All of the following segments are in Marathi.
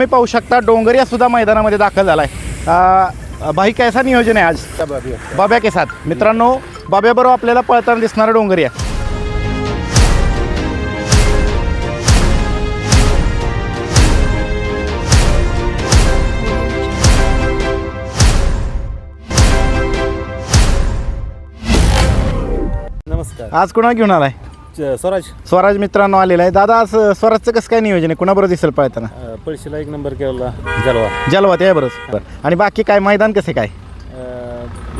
तुम्ही पाहू शकता डोंगरिया सुद्धा मैदानामध्ये दाखल झालाय. अ, भाई कैसा नियोजन आहे आज? बाब्या के साथ. मित्रांनो बाब्याबरोबर आपल्याला पळताना दिसणारा डोंगरिया नमस्कार. आज कुणा घेऊन आलाय? स्वराज. स्वराज मित्रांनो आलेला आहे. दादा आज स्वराजचं कसं काय नियोजन आहे? कुणाबरोबर दिसेल पळताना पळशीला एक नंबर केला जलवा. जलवा त्या बरोबर. आणि बाकी काय मैदान कसे काय?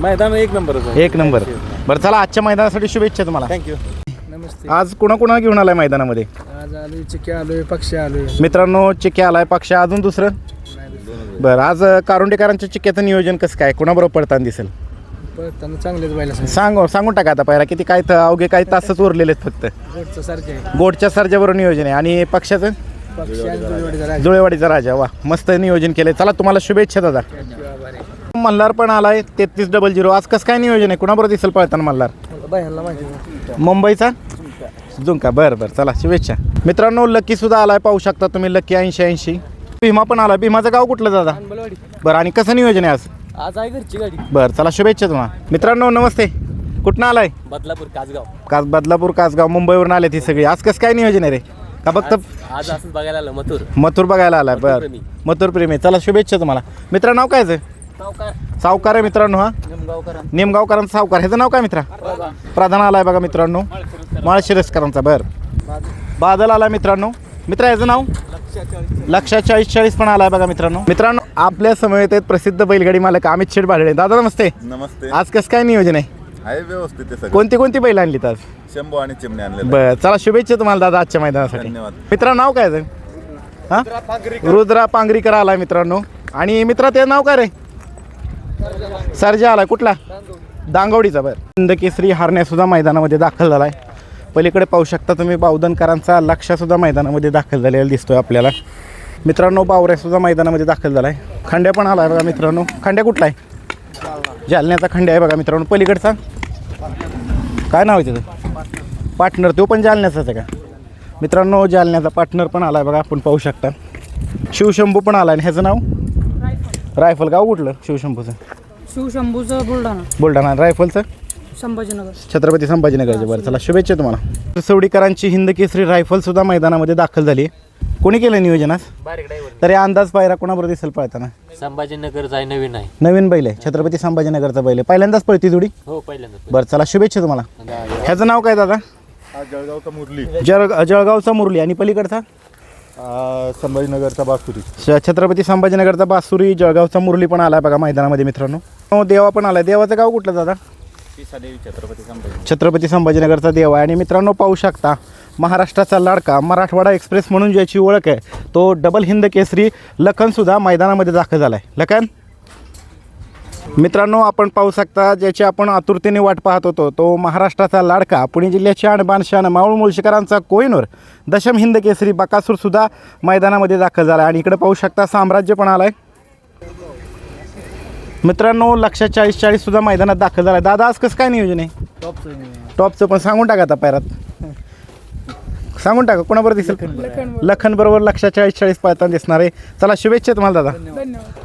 मैदान एक नंबरच आहे. एक नंबर. बरं चला आजच्या मैदानासाठी शुभेच्छा तुम्हाला. थँक्यू नमस्ते. आज कुणा कुणा घेऊन आलाय मैदानामध्ये? आज आलोय चिके आलोय पक्षी आलोय. मित्रांनो चिक्के आलाय पक्ष. अजून दुसरं? बरं आज कारुंडेकरांच्या चिक्क्याचं नियोजन कसं काय? कुणाबरोबर पडताना दिसेल? पळताना चांगलेच व्हायला सांग सांगून टाका आता पहिला किती काय त- अवघे काही तासच उरलेले आहेत फक्त. गोटचं सारखे आहे गोडच्या नियोजन आहे. आणि पक्षाचं? पक्षी आणि जुळवडी जरा जुळेवाडीचा राजा वा. मस्त नियोजन केलंय. चला तुम्हाला शुभेच्छा दादा. मल्हार पण आलाय तेहतीस डबल झिरो आज कसं काय नियोजन आहे? कुणाबरोबर दिसेल पळताना मल्हार? बाह्यांना माहिती नाही. मुंबईचा? झुंका. बरं बरं. चला शुभेच्छा. मित्रांनो लकी सुद्धा आलाय पाहू शकता तुम्ही. लकी ऐंशी ऐंशी. भीमा पण आला भीमाचं गाव कुठलं दादा? बरं आणि कसं नियोजन आहे आज? आज आहे घरची गाडी. बरं चला शुभेच्छा तुम्हाला. मित्रांनो नमस्ते. कुठनं आलाय? बदलापूर कासगाव. कास बदलापूर कासगाव मुंबईवरून आले ती सगळी. आज कसं काय नियोजन आहे रे? का फक्त आज असंच बघायला आलं मथुर. मथुर बघायला आलाय बरं. मथुर प्रेमी. चला शुभेच्छा तुम्हाला. मित्रा नाव काय सावकार. सावकार आहे मित्रांनो हा? निमगावकर निमगावकरांचा सावकार. ह्याचं नाव काय मित्रा? प्रधान. आलाय बघा मित्रांनो. माळशिरसकरांचा. बरं. बादल. आलाय मित्रांनो. मित्रा याचं नाव? लक्षा चाळीस चाळीस पण आलाय बघा मित्रांनो. मित्रांनो आपल्या समवेत आहेत प्रसिद्ध बैलगाडी मालक अमित शेठ भाडळे दादा नमस्ते. नमस्ते. आज कसं काय नियोजन आहे? आहे व्यवस्थित आहे सगळं. कोणती कोणती बैल आणलीत आज? शंभू आणि चिमणे आणले बरं चला शुभेच्छा तुम्हाला दादा आजच्या मैदानासाठी. धन्यवाद. मित्रा नाव काय आहे? हा? रुद्रा पांगरीकर आलाय मित्रांनो. आणि मित्रा ते नाव काय रे? सर्जा आलाय. कुठला? दांगवडीचा बरं. केसरी हारण्या सुद्धा मैदानामध्ये दाखल झालाय. पलीकडे पाहू शकता तुम्ही बावधनकरांचा लक्ष सुद्धा मैदानामध्ये दाखल झालेला दिसतोय आपल्याला. मित्रांनो बावऱ्या सुद्धा मैदानामध्ये दाखल झालाय. खंड्या पण आलाय बघा मित्रांनो. खंड्या कुठला आहे? जालन्याचा खंड्या आहे बघा मित्रांनो. पलीकडचा? काय नाव आहे त्याचं? पार्टनर तो पण जालन्याचाच आहे का? मित्रांनो जालन्याचा पार्टनर पण आलाय बघा. आपण पाहू शकता. शिवशंभू पण आलाय. आणि ह्याचं नाव? रायफल गाव कुठलं शिवशंभूचं? शिवशंभूचं बुलढाणा. बुलढाणा. रायफलचं? संभाजीनगर. छत्रपती संभाजीनगरचे. बरं चला शुभेच्छा तुम्हाला. सवडीकरांची हिंद केसरी रायफल सुद्धा मैदानामध्ये दाखल झाली. कोणी केलं नियोजन आज तरी अंदाज पायरा कोणाबरोबर दिसेल पळताना? संभाजीनगरचा आहे नवीन आहे. नवीन बैल आहे. छत्रपती संभाजीनगरचा बैल आहे. पहिल्यांदाच पळती जोडी? हो पहिल्यांदा बरं चला शुभेच्छा तुम्हाला. ह्याचं नाव काय दादा? हा जळगावचा मुरली. जळ जळगावचा मुरली. आणि पलीकडचा? संभाजीनगरचा बासुरी. श- छत्रपती संभाजीनगरचा बासुरी जळगावचा मुरली पण आलाय बघा मैदानामध्ये मित्रांनो. हो देवा पण आलाय. देवाचं गाव कुठलं दादा? छत्रपती संभाजी. छत्रपती संभाजीनगरचा देव आहे. आणि मित्रांनो पाहू शकता महाराष्ट्राचा लाडका मराठवाडा एक्सप्रेस म्हणून ज्याची ओळख आहे तो डबल हिंद केसरी लखनसुद्धा मैदानामध्ये दाखल झाला आहे लखन? मित्रांनो आपण पाहू शकता ज्याची आपण आतुरतेने वाट पाहत होतो तो महाराष्ट्राचा लाडका पुणे जिल्ह्याच्या आणबाण माऊळ मावळ मुळशीकरांचा कोहिनूर दशम हिंद केसरी बकासूरसुद्धा मैदानामध्ये दाखल झाला आहे आणि इकडे पाहू शकता साम्राज्य पण आलाय. मित्रांनो लक्षात चाळीस चाळीस सुद्धा मैदानात दाखल झाला दादा आज कसं काय नियोजन आहे? टॉपचं पण सांगून टाका आता पैरात सांगून टाका कोणाबरोबर दिसेल? लखन बरोबर लक्षात चाळीस चाळीस पाहताना दिसणार आहे. चला शुभेच्छा तुम्हाला दादा. धन्यवाद.